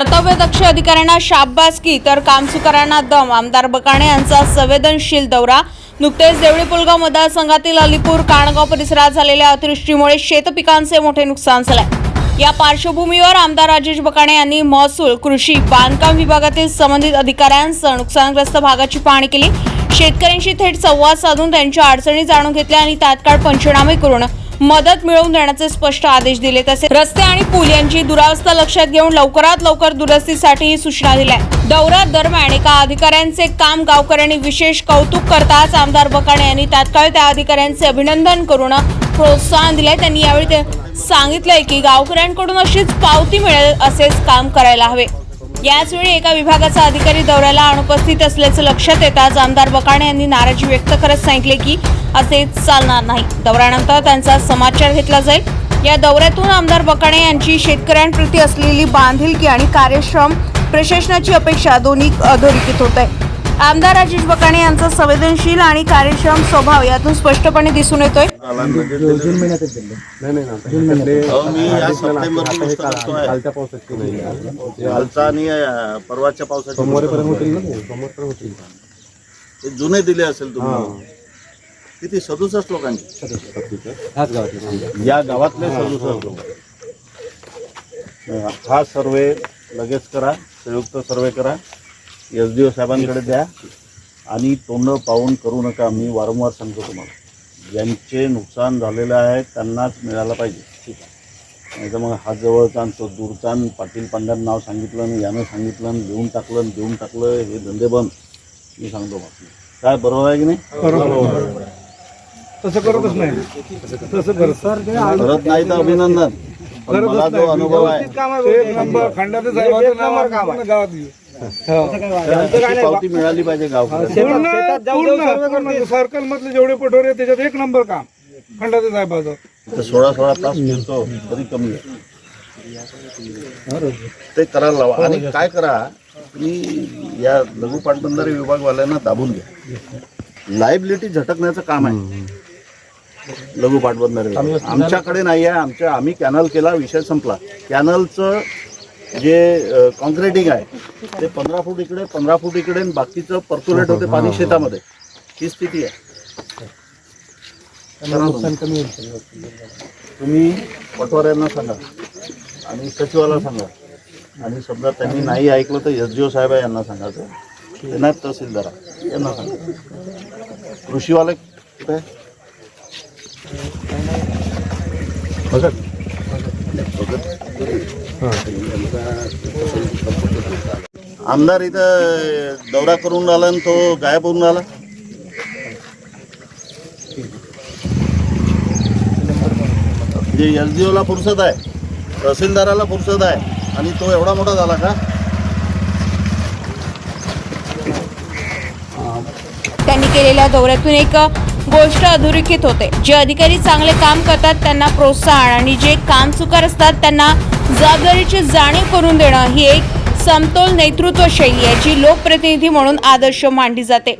कर्तव्यदक्ष अधिकाऱ्यांना शाबासकी तर कामसुकारांना दम. आमदार बकाणे यांचा संवेदनशील दौरा. नुकतेच देवळी पुलगाव मतदारसंघातील अलीपूर काणगाव परिसरात झालेल्या अतिवृष्टीमुळे शेतपिकांचे मोठे नुकसान झाले. या पार्श्वभूमीवर आमदार राजेश बकाणे यांनी महसूल कृषी बांधकाम विभागातील संबंधित अधिकाऱ्यांसह नुकसानग्रस्त भागाची पाहणी केली. शेतकऱ्यांशी थेट संवाद साधून त्यांच्या अडचणी जाणून घेतल्या आणि तात्काळ पंचनामे करून मदत मिळवून देण्याचे स्पष्ट आदेश दिले. तसेच रस्ते आणि पूल यांची दुरावस्था लक्षात घेऊन लवकरात लवकर दुरुस्तीसाठी सूचना दिल्या. दौऱ्या दरम्यान एका अधिकाऱ्यांचे काम गावकऱ्यांनी विशेष कौतुक करताच आमदार बकाणे यांनी तात्काळ त्या अधिकाऱ्यांचे अभिनंदन करून प्रोत्साहन दिले. त्यांनी यावेळी ते सांगितलंय की गावकऱ्यांकडून अशीच पावती मिळेल असेच काम करायला हवे. याचवेळी एका विभागाचा अधिकारी दौऱ्याला अनुपस्थित असल्याचं लक्षात येताच आमदार बकाणे यांनी नाराजी व्यक्त करत सांगितले की असे चालणार नाही. दौऱ्यानंतर त्यांचा समाचार घेतला जाईल. या दौऱ्यातून आमदार बकाणे यांची शेतकऱ्यांप्रती असलेली बांधिलकी आणि कार्यश्रम प्रशासनाची अपेक्षा दोन्ही अधोरेखित होत आहे. आमदार राजेश बकाणे यांचा संवेदनशील आणि कार्यक्षम स्वभाव यातून स्पष्टपणे दिसून येतोय. जून दिले. असेल तुम्ही. किती? सदुसष्ट लोकांचे. ह्याच या गावातले सदुसष्ट लोक. हा सर्वे लगेच करा संयुक्त सर्वे करा. एस डी ओ साहेबांकडे द्या. आणि तोंड पाहून करू नका. मी वारंवार सांगतो तुम्हाला. ज्यांचे नुकसान झालेलं आहे त्यांनाच मिळालं पाहिजे. ठीक आहे. नाही तर मग हा जवळचा तो दूरचा पाटील पांड्यानं नाव सांगितलं आणि यानं सांगितलं आणि देऊन टाकलं आणि देऊन टाकलं हे धंदे बंद. मी सांगतो मग काय बरोबर आहे की नाही? तसं करतच नाही. तसं करत सर करत नाही तर अभिनंदन. पण मला जो अनुभव आहे. एक नंबर. साहेबांचं नाव आहे. त्याची पावती मिळाली पाहिजे गावकऱ्यांना. पूर्ण पूर्ण सर्कल मधले जेवढे पटोरे आहेत, त्याच्यात एक नंबर काम. खंडाचे साहेबाचं. तर सोळा सोळा तास फिरतो तरी कमी आहे. ते करायला लावा. आणि काय करा तुम्ही या लघु पाटबंधारे विभागवाल्यांना दाबून घ्या. लायबिलिटी झटकण्याचं काम आहे. लघु पाटबंधारे. आमच्याकडे नाही आहे. आमच्या आम्ही कॅनल केला विषय संपला. कॅनलचं जे कॉन्क्रिटिंग आहे ते पंधरा फूट इकडे पंधरा फूट इकडे बाकीचं पर्क्युलेट होते पाणी शेतामध्ये. ही स्थिती आहे. तुम्ही पटवाऱ्यांना सांगा आणि सचिवाला सांगा. आणि समजा त्यांनी नाही ऐकलं तर एस डी ओ साहेब यांना सांगायचं नाही तहसीलदार यांना सांगा. कृषीवाले कुठे? भगत आमदार इथं दौरा करून राहिला आणि तो गायब होऊन राहिला म्हणजे एस डी ओला फुरसत आहे तहसीलदाराला फुरसत आहे आणि तो एवढा मोठा झाला का? त्यांनी केलेल्या दौऱ्यातून एक गोष्ट अधोरेखित होते. जे अधिकारी चांगले काम करतात त्यांना प्रोत्साहन आणि जे काम चुकार असतात त्यांना जबाबदारीची जाणीव करून देणं ही एक समतोल नेतृत्व शैली आहे जी लोकप्रतिनिधी म्हणून आदर्श मांडली जाते.